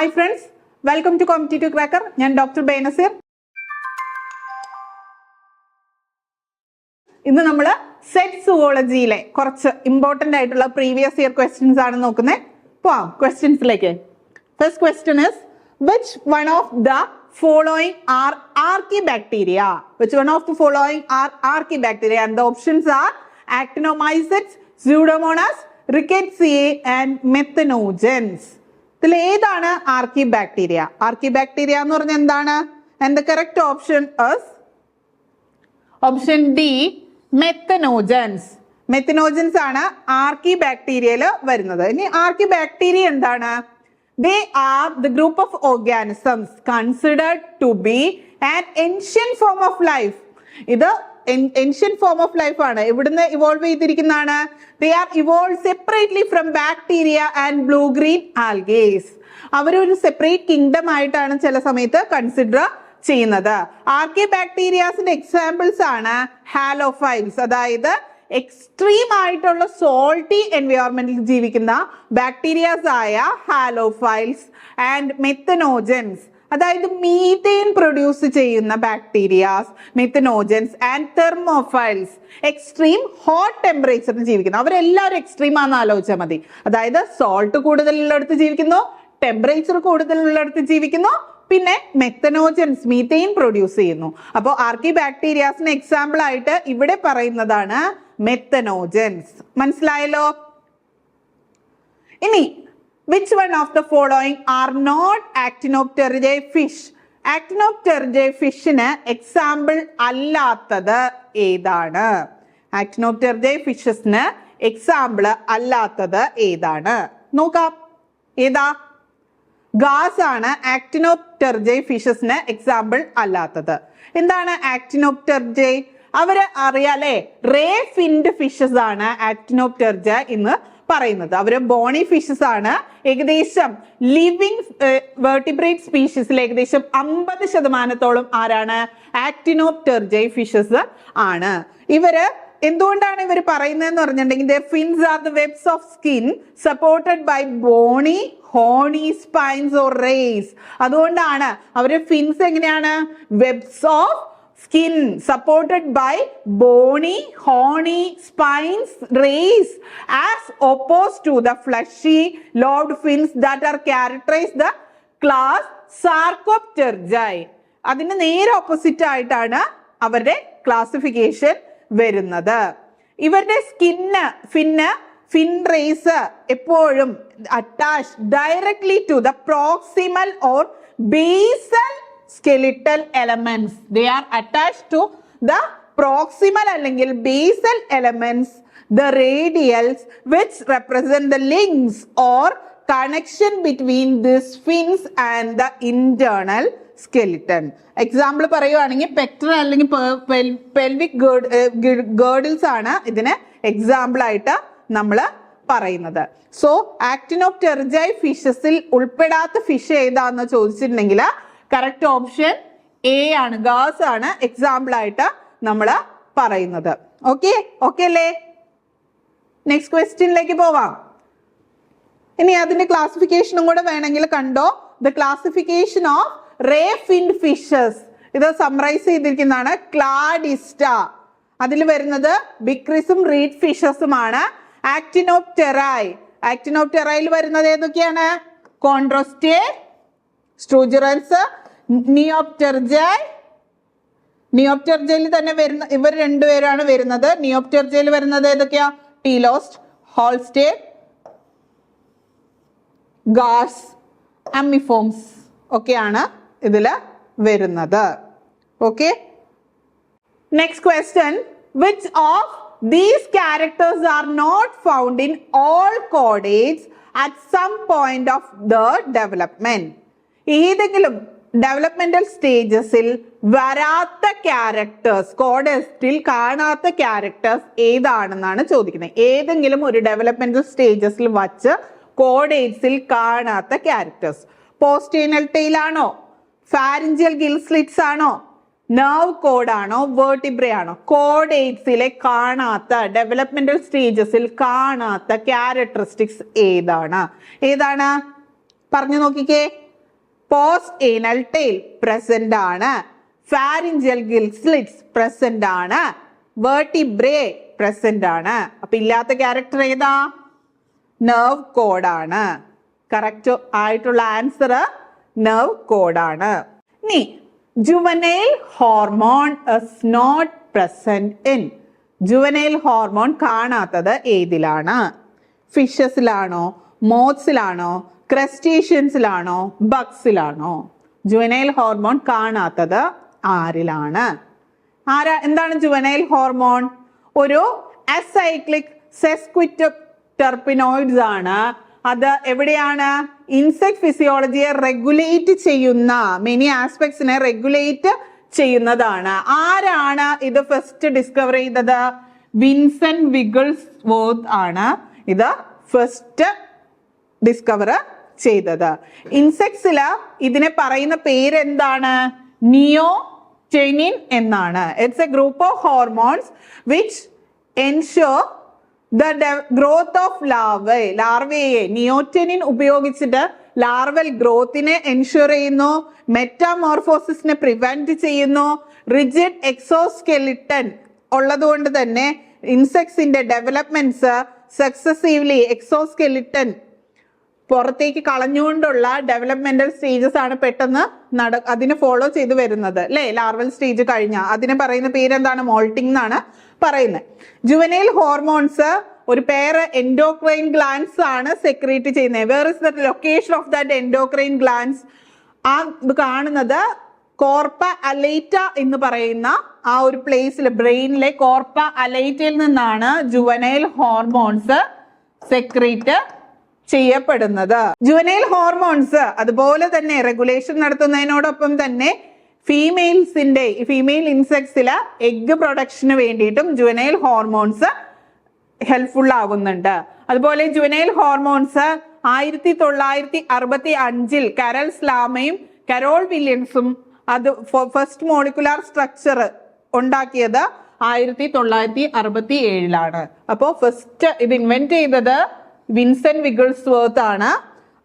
Hi friends welcome to competitive cracker ഞാൻ doctor Benazir ഇന്ന് നമ്മൾ സെറ്റ് സുവോളജിയിലെ കുറച്ച് ഇമ്പോർട്ടന്റ് ആയിട്ടുള്ള പ്രീവിയസ് ഇയർ ക്വസ്റ്റ്യൻസ് ആണ് നോക്കുന്നത് പോവാം ക്വസ്റ്റ്യൻസിലേക്ക് first question is which one of the following are archaebacteria which one of the following are archaebacteria and the options are actinomycetes pseudomonas rickettsiae and methanogens ഇതിൽ ഏതാണ് archaebacteria archaebacteria എന്ന് പറഞ്ഞാൽ എന്താണ്? And the correct option is option D methanogens methanogens ആണ് ആർക്കി ബാക്ടീരിയയിൽ വരുന്നത്. ഇനി ആർക്കി ബാക്ടീരിയ എന്താണ്? They are the group of organisms considered to be an ancient form of life ഇത് എൻഷ്യൻ ഫോം ഓഫ് ലൈഫ് ആണ്. ഇവിടുന്ന് evolve ചെയ്തിരിക്കുന്നതാണ്. They are evolve separately from bacteria and blue green algaes അവരൊരു separate kingdom ആയിട്ടാണ് ചില സമയത്ത് consider ചെയ്യുന്നത്. ആർക്കി ബാക്ടീരിയാസിന്റെ എക്സാമ്പിൾസ് ആണ് ഹാലോഫൈൽസ് അതായത് എക്സ്ട്രീം ആയിട്ടുള്ള സോൾട്ടി എൻവയോൺമെന്റിൽ ജീവിക്കുന്ന ബാക്ടീരിയാസ് ആയ ഹാലോഫൈൽസ് ആൻഡ് മെത്തനോജൻസ് അതായത് മീതേൻ പ്രൊഡ്യൂസ് ചെയ്യുന്ന bacterias methanogens and thermophiles extreme hot ടെമ്പറേച്ചറിൽ ജീവിക്കുന്നു. അവരെല്ലാവരും എക്സ്ട്രീം ആണെന്ന് ആലോചിച്ചാൽ മതി. അതായത് സോൾട്ട് കൂടുതലുള്ളിടത്ത് ജീവിക്കുന്നു ടെമ്പറേച്ചർ കൂടുതലുള്ളിടത്ത് ജീവിക്കുന്നു പിന്നെ മെത്തനോജൻസ് മീതെയിൻ പ്രൊഡ്യൂസ് ചെയ്യുന്നു. അപ്പോൾ ആർക്കി ബാക്ടീരിയാസിന് എക്സാമ്പിൾ ആയിട്ട് ഇവിടെ പറയുന്നതാണ് മെത്തനോജൻസ് മനസ്സിലായല്ലോ? ഇനി which one of the following are not actinopterygii fish actinopterygii ഫിഷിന് example അല്ലാത്തത് ഏതാണ്? ആക്ടിനോപ്റ്റെറിജെ ഫിഷസിന് എക്സാമ്പിൾ അല്ലാത്തത് ഏതാണ്? നോക്കാം. ഏതാ? ഗാസ് ആണ് ആക്ടിനോപ്റ്റെർജെ ഫിഷസിന് എക്സാമ്പിൾ അല്ലാത്തത്. എന്താണ് ആക്ടിനോപ്റ്റെർജെ അവർ അറിയാലേ റേ ഫിൻഡ് ഫിഷസ് ആണ് ആക്ടിനോപ്റ്റെർജ എന്ന് പറയുന്നത്. അവർ ബോണി ഫിഷസ് ആണ്. ഏകദേശം ലിവിങ് വേർട്ടിബ്രേറ്റ് സ്പീഷീസിൽ ഏകദേശം അമ്പത് ശതമാനത്തോളം ആരാണ്? ആക്ടിനോപ്റ്റർജൈ ഫിഷസ് ആണ്. ഇവർ എന്തുകൊണ്ടാണ് ഇവർ പറയുന്നതെന്ന് പറഞ്ഞിട്ടുണ്ടെങ്കിൽ fins are the webs of skin supported by bony horny spines or rays അതുകൊണ്ടാണ് അവർ ഫിൻസ് എങ്ങനെയാണ്? Webs of skin supported by bony horny spines rays as opposed to the fleshy lobed fins that are characterise the class sarcopterygii അതിന് നേരെ opposite ആയിട്ടാണ് അവരുടെ classification വരുന്നത്. ഇവരുടെ skin fin fin rays എപ്പോഴും attach directly to the proximal or basal skeletal elements they are attach to the proximal അല്ലെങ്കിൽ basal elements the radials which represent the links or connection between the fins and the internal skeleton example പറയുവാണെങ്കിൽ പെക്ടർ അല്ലെങ്കിൽ pelvic ഗേർഡിൽസ് ആണ് ഇതിന് example ആയിട്ട് നമ്മൾ പറയുന്നത്. So ആക്ടിനോപ്റ്റെർജൈ ഫിഷസിൽ ഉൾപ്പെടാത്ത fish ഏതാന്ന് ചോദിച്ചിട്ടുണ്ടെങ്കിൽ കറക്റ്റ് ഓപ്ഷൻ എ ആണ്. ഗാസ് ആണ് എക്സാമ്പിൾ ആയിട്ട് നമ്മൾ പറയുന്നത്. ഓക്കെ ഓക്കെ അല്ലേ? നെക്സ്റ്റ് ക്വസ്റ്റ്യനിലേക്ക് പോവാം. ഇനി അതിന്റെ ക്ലാസിഫിക്കേഷനും കൂടെ വേണമെങ്കിൽ കണ്ടോ? The classification of ray finned fishes ഇത് സമറൈസ് ചെയ്തിരിക്കുന്നതാണ് ക്ലാഡിസ്റ്റ അതിൽ വരുന്നത് ബിക്രിസും റീഡ് ഫിഷസുമാണ് ആക്ടിനോപ്റ്റെറായി ആക്ടിനോപ്റ്റെറയിൽ വരുന്നത് ഏതൊക്കെയാണ്? കോൺട്രോസ്റ്റേ സ്ട്രൂജറൻസ് നിയോപ്റ്റർജൈ നിയോപ്റ്റർജയിൽ തന്നെ വരുന്ന ഇവർ രണ്ടുപേരാണ് വരുന്നത്. നിയോപ്റ്റർജയിൽ വരുന്നത് ഏതൊക്കെയാ? ടീലോസ്റ്റ് ഹോൾസ്റ്റേ ഗാസ് അമ്മിഫോംസ് ഒക്കെയാണ് ഇതിൽ വരുന്നത്. Okay next question which of these characters are not found in all chordates at some point of the development ഏതെങ്കിലും ഡെവലപ്മെന്റൽ സ്റ്റേജസിൽ വരാത്ത ക്യാരക്ടേഴ്സ് കോഡസ്റ്റിൽ കാണാത്ത ക്യാരക്ടേഴ്സ് ഏതാണെന്നാണ് ചോദിക്കുന്നത്. ഏതെങ്കിലും ഒരു ഡെവലപ്മെന്റൽ സ്റ്റേജസിൽ വച്ച് കോഡേറ്റ്സിൽ കാണാത്ത ക്യാരക്ടേഴ്സ് പോസ്റ്റേനൽ ടെയിൽ ആണോ? ഫാരിഞ്ചിയൽ ഗിൽസ്ലിറ്റ്സ് ആണോ? നെർവ് കോഡ് ആണോ? വേർട്ടിബ്രേ ആണോ? കോഡേറ്റ്സിലെ കാണാത്ത ഡെവലപ്മെന്റൽ സ്റ്റേജസിൽ കാണാത്ത ക്യാരക്ടറിസ്റ്റിക്സ് ഏതാണ്? ഏതാണ്? പറഞ്ഞു നോക്കിക്കേ. പോസ്റ്റ് ഏനൽ ടെയിൽ പ്രസന്റ് ആണ്. ഫാരിഞ്ചൽ ഗിൽ സ്ലിറ്റ്സ് പ്രസന്റ് ആണ്. വേർട്ടിബ്രേ പ്രസന്റ് ആണ്. അപ്പൊ ഇല്ലാത്ത ക്യാരക്ടർ ഏതാ? നെർവ് ആണ്. കറക്റ്റ് ആയിട്ടുള്ള ആൻസർ നെർവ് കോഡാണ് ഇനി juvenile hormone is not present in juvenile hormone കാണാത്തത് ഏതിലാണ്? ഫിഷസിലാണോ മോത്സിലാണോ ക്രസ്റ്റേഷ്യൻസിലാണോ? ബക്സിലാണോ ജുവനൈൽ ഹോർമോൺ കാണാത്തത് ആരിലാണ്? ആരാ? എന്താണ് ജുവനൈൽ ഹോർമോൺ? ഒരു അസൈക്ലിക് സെസ്ക്വിറ്റ് ടെർപ്പിനോയിഡ്സ് ആണ്. അത് എവിടെയാണ്? ഇൻസെക്ട് ഫിസിയോളജിയെ റെഗുലേറ്റ് ചെയ്യുന്ന മെനി ആസ്പെക്ട്സിനെ റെഗുലേറ്റ് ചെയ്യുന്നതാണ്. ആരാണ് ഇത് ഫസ്റ്റ് ഡിസ്കവർ ചെയ്തത്? വിൻസെന്റ് വിഗിൾസ് വോത്ത് ആണ്. ഇത് ഫസ്റ്റ് ഡിസ്കവർ ചെയ്തത്. ഇൻസെക്ട്സിൽ ഇതിനെ പറയുന്ന പേര് എന്താണ് നിയോടെനിൻ എന്നാണ് it's a group of hormones which ensure the growth of larvae ലാർവയെ neotenin ഉപയോഗിച്ചിട്ട് ലാർവൽ ഗ്രോത്തിനെ എൻഷുർ ചെയ്യുന്നു മെറ്റാമോർഫോസിസിനെ പ്രിവെന്റ് ചെയ്യുന്നു റിജിഡ് എക്സോസ്കെലിട്ടൺ ഉള്ളതുകൊണ്ട് തന്നെ ഇൻസെക്ട്സിന്റെ ഡെവലപ്മെന്റ്സ് സക്സസീവ്ലി എക്സോസ്കെലിട്ടൻ പുറത്തേക്ക് കളഞ്ഞുകൊണ്ടുള്ള ഡെവലപ്മെന്റൽ സ്റ്റേജസ് ആണ് പെട്ടെന്ന് നട അതിനെ ഫോളോ ചെയ്ത് വരുന്നത്. അല്ലേ ലാർവൽ സ്റ്റേജ് കഴിഞ്ഞ. അതിനെ പറയുന്ന പേരെന്താണ്? മോൾട്ടിംഗ് എന്നാണ് പറയുന്നത്. ജുവനൈൽ ഹോർമോൺസ് ഒരു പേര് എൻഡോക്രൈൻ ഗ്ലാൻസ് ആണ് സെക്രീറ്റ് ചെയ്യുന്നത്. Where is the location of that endocrine glands ആ ഇത് കാണുന്നത് കോർപ്പ അലൈറ്റ എന്ന് പറയുന്ന ആ ഒരു പ്ലേസിൽ ബ്രെയിനിലെ കോർപ്പ അലൈറ്റയിൽ നിന്നാണ് ജുവനൈൽ ഹോർമോൺസ് സെക്രീറ്റ് ചെയ്യപ്പെടുന്നത്. ജുവനൈൽ ഹോർമോൺസ് അതുപോലെ തന്നെ റെഗുലേഷൻ നടത്തുന്നതിനോടൊപ്പം തന്നെ ഫീമെയിൽസിന്റെ ഫീമെയിൽ ഇൻസെക്ട്സിലെ എഗ് പ്രൊഡക്ഷന് വേണ്ടിയിട്ടും ജുവനൈൽ ഹോർമോൺസ് ഹെൽപ്ഫുൾ ആകുന്നുണ്ട് അതുപോലെ ജുവനൈൽ ഹോർമോൺസ് ആയിരത്തി തൊള്ളായിരത്തി അറുപത്തി അഞ്ചിൽ കരൽ സ്ലാമയും കരോൾ വില്യംസും അത് ഫസ്റ്റ് മോളിക്കുലാർ സ്ട്രക്ചർ ഉണ്ടാക്കിയത് ആയിരത്തി തൊള്ളായിരത്തി അറുപത്തി ഏഴിലാണ് അപ്പോൾ ഫസ്റ്റ് ഇത് ഇൻവെന്റ് ചെയ്തത് വിൻസെന്റ് വിഗിൾസ് വർത്ത് ആണ്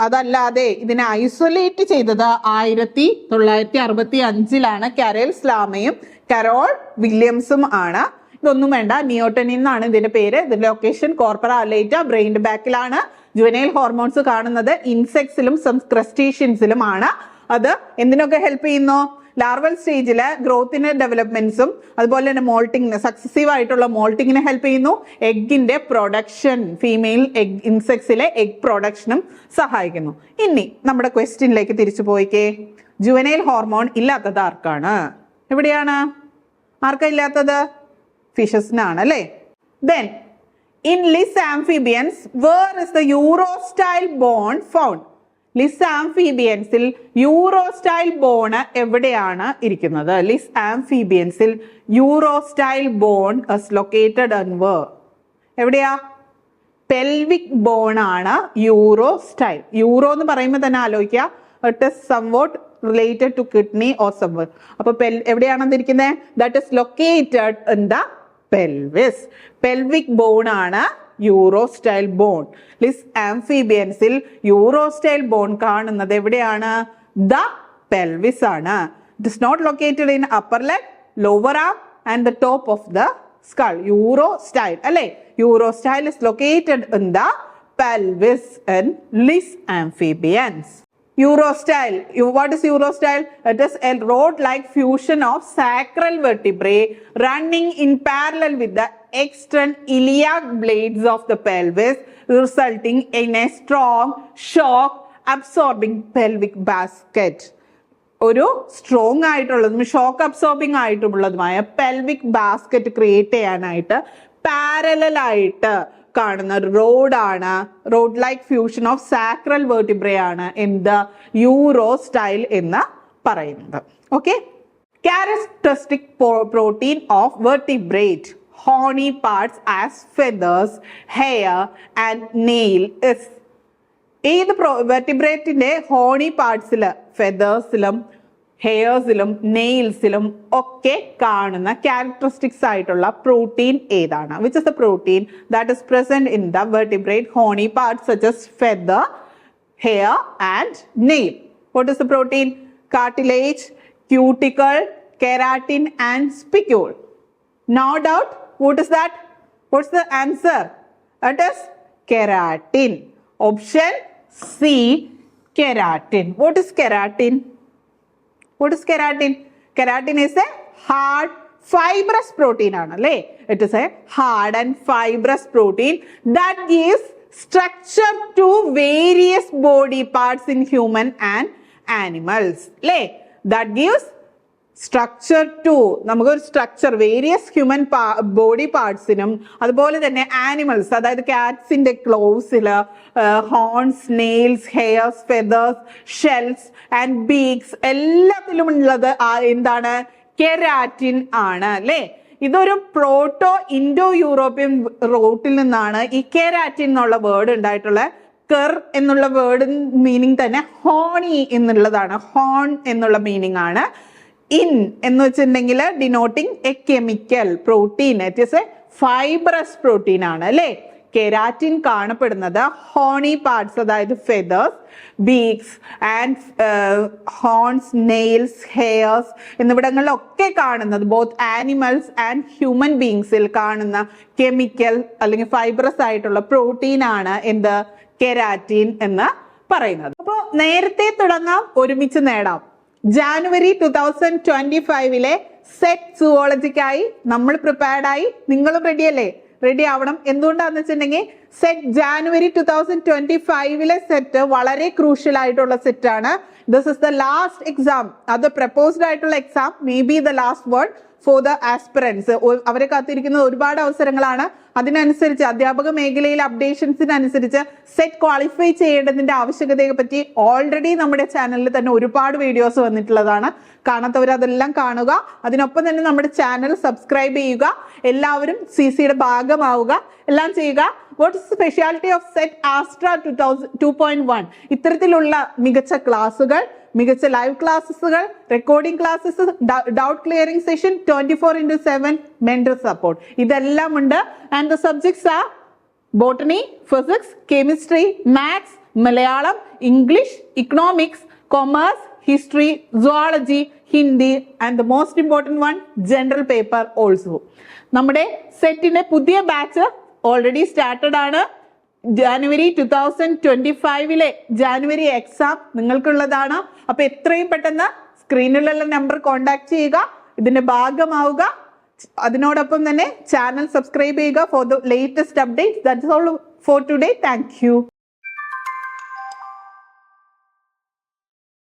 അതല്ലാതെ ഇതിനെ ഐസൊലേറ്റ് ചെയ്തത് ആയിരത്തി തൊള്ളായിരത്തി അറുപത്തി അഞ്ചിലാണ്. കരൽ സ്ലാമയും കരോൾ വില്യംസും ആണ്. ഇതൊന്നും വേണ്ട ന്യൂട്ടനിൽ നിന്നാണ് ഇതിന്റെ പേര്. ഇതിന്റെ ലൊക്കേഷൻ കോർപ്പറ അലേറ്റ ബ്രെയിൻ ബാക്കിലാണ് ജുവനൈൽ ഹോർമോൺസ് കാണുന്നത് ഇൻസെക്ട്സിലും ക്രസ്റ്റേഷ്യൻസിലും ആണ്. അത് എന്തിനൊക്കെ ഹെൽപ്പ് ചെയ്യുന്നു? ലാർവൽ സ്റ്റേജിലെ ഗ്രോത്തിന് ഡെവലപ്മെന്റ്സും അതുപോലെ തന്നെ മോൾട്ടിങ്ങിന് സക്സസീവ് ആയിട്ടുള്ള മോൾട്ടിങ്ങിനെ ഹെൽപ്പ് ചെയ്യുന്നു. എഗിന്റെ പ്രൊഡക്ഷൻ ഫീമെയിൽ എഗ് ഇൻസെക്ട്സിലെ എഗ് പ്രൊഡക്ഷനും സഹായിക്കുന്നു. ഇനി നമ്മുടെ ക്വസ്റ്റ്യനിലേക്ക് തിരിച്ചു പോയിക്കേ. ജുവനൈൽ ഹോർമോൺ ഇല്ലാത്തത് ആർക്കാണ്? എവിടെയാണ്? ആർക്കാ ഇല്ലാത്തത്? ഫിഷസിനാണ് അല്ലേ? Then in less amphibians where is the urostyle bone found less ആംഫീബിയൻസിൽ urostyle bone എവിടെയാണ് ഇരിക്കുന്നത്? ലിസ് ആംഫീബിയൻസിൽ urostyle bone is located Anwar എവിടെയാ? പെൽവിക് ബോൺ ആണ് യൂറോ സ്റ്റൈൽ യൂറോ എന്ന് പറയുമ്പോൾ തന്നെ ആലോചിക്കുക. It somewhat related to kidney or somewhere അപ്പൊ പെൽ എവിടെയാണ് ഇരിക്കുന്നത് that is located in the pelvis pelvic bone ആണ് യൂറോസ്റ്റൈൽ ബോൺ ലിസ് ആംഫീബിയൻസിൽ യൂറോസ്റ്റൈൽ ബോൺ കാണുന്നത് എവിടെയാണ്? ദ പെൽവിസ് ആണ്. It is not located in upper leg lower arm and the top of the skull urostyle അല്ലെ? Urostyle is located in the pelvis in less amphibians Eurostyle. You- What is Eurostyle? It is a rod-like fusion of sacral vertebrae running in parallel with the external iliac blades of the pelvis, resulting in a strong shock absorbing pelvic basket. ഒരു strong ആയിട്ടുള്ളതും shock absorbing ആയിട്ടുള്ളതുമായ pelvic basket create ചെയ്യാനായിട്ട് പാരലായിട്ട് കാണുന്ന റോഡാണ് rod like fusion of sacral വേർട്ടിബ്രയാണ് in എന്ത് urostyle എന്ന് പറയുന്നത്. Okay characteristic protein of vertebrate horny parts as feathers, hair and nail is. ഏത് വെർട്ടിബ്രേറ്റിന്റെ ഹോണി പാർട്സിൽ ഫെദേഴ്സിലും ഹെയർസിലും നെയിൽസിലും ഒക്കെ കാണുന്ന ക്യാരക്ടറിസ്റ്റിക്സ് ആയിട്ടുള്ള പ്രോട്ടീൻ ഏതാണ് which is the protein that is present in the vertebrate horny parts such as feather hair and nail What is the protein cartilage cuticle keratin and spicule no doubt. What is that? What's the answer? It is keratin. Option C, keratin. What is keratin? What is keratin? Keratin is a hard fibrous protein ആണ് അല്ലേ it is a hard and fibrous protein that gives structure to various body parts in human and animals അല്ലേ that gives structure to നമുക്കൊരു structure various human body പാർട്സിനും അതുപോലെ തന്നെ animals അതായത് കാറ്റ്സിന്റെ ക്ലോസിൽ horns nails hairs feathers shells and beaks എല്ലാത്തിലും ഉള്ളത് എന്താണ്? കെരാറ്റിൻ ആണ് അല്ലേ? ഇതൊരു പ്രോട്ടോ ഇൻഡോ യൂറോപ്യൻ റൂട്ടിൽ നിന്നാണ് ഈ കെരാറ്റിൻ എന്നുള്ള വേർഡ് ഉണ്ടായിട്ടുള്ളത് കെർ എന്നുള്ള വേർഡ് മീനിങ് തന്നെ ഹോണി എന്നുള്ളതാണ് ഹോൺ എന്നുള്ള മീനിങ് ആണ്. ഇൻ എന്ന് വെച്ചിട്ടുണ്ടെങ്കിൽ denoting a chemical protein it is a fibrous protein ആണ് അല്ലേ? കെരാറ്റിൻ കാണപ്പെടുന്നത് ഹോണി പാർട്സ് അതായത് feathers beaks and horns nails hairs എന്നിവിടങ്ങളിലൊക്കെ കാണുന്നത് ബോത്ത് ആനിമൽസ് ആൻഡ് ഹ്യൂമൻ ബീങ്സിൽ കാണുന്ന കെമിക്കൽ അല്ലെങ്കിൽ ഫൈബ്രസ് ആയിട്ടുള്ള പ്രോട്ടീൻ ആണ് എന്ത്? കെരാറ്റിൻ എന്ന് പറയുന്നത്. അപ്പോൾ നേരത്തെ തുടങ്ങാം ഒരുമിച്ച് നേടാം. ജാനുവരി ടു തൗസൻഡ് ട്വന്റി ഫൈവിലെ സെറ്റ് സുവോളജിക്കായി നമ്മൾ പ്രിപ്പയർഡായി നിങ്ങളും റെഡിയല്ലേ റെഡി ആവണം. എന്തുകൊണ്ടാന്ന് വെച്ചിട്ടുണ്ടെങ്കിൽ SET January two thousand twenty ഫൈവിലെ SET വളരെ ക്രൂഷ്യൽ ആയിട്ടുള്ള സെറ്റാണ് this is the last exam അത് പ്രപ്പോസ്ഡ് ആയിട്ടുള്ള exam may be the last word for the aspirants അവരെ കാത്തിരിക്കുന്ന ഒരുപാട് അവസരങ്ങളാണ്. അതിനനുസരിച്ച് അധ്യാപക മേഖലയിൽ അപ്ഡേഷൻസിനനുസരിച്ച് സെറ്റ് ക്വാളിഫൈ ചെയ്യേണ്ടതിന്റെ ആവശ്യകതയെ പറ്റി ഓൾറെഡി നമ്മുടെ ചാനലിൽ തന്നെ ഒരുപാട് വീഡിയോസ് വന്നിട്ടുള്ളതാണ്. കാണാത്തവർ അതെല്ലാം കാണുക. അതിനൊപ്പം തന്നെ നമ്മുടെ ചാനൽ സബ്സ്ക്രൈബ് ചെയ്യുക. എല്ലാവരും സി സിയുടെ ഭാഗമാവുക. എല്ലാം ചെയ്യുക. What is speciality of SET Astra two thousand two point one ഇത്തരത്തിലുള്ള മികച്ച ക്ലാസ്സുകൾ മികച്ച ലൈവ് ക്ലാസ്സുകൾ recording classes doubt clearing session twenty four into seven mentor support ഇതെല്ലാം ഉണ്ട്. And the subjects are botany physics chemistry maths Malayalam English economics commerce history zoology Hindi and the most important one general paper also നമ്മുടെ സെറ്റിന്റെ പുതിയ batch already started ആണ്. January two thousand twenty ഫൈവിലെ January exam നിങ്ങൾക്കുള്ളതാണ്. അപ്പൊ എത്രയും പെട്ടെന്ന് സ്ക്രീനിലുള്ള number contact ചെയ്യുക ഇതിന്റെ ഭാഗമാവുക. അതിനോടൊപ്പം തന്നെ ചാനൽ സബ്സ്ക്രൈബ് ചെയ്യുക for the latest update that's all for today thank you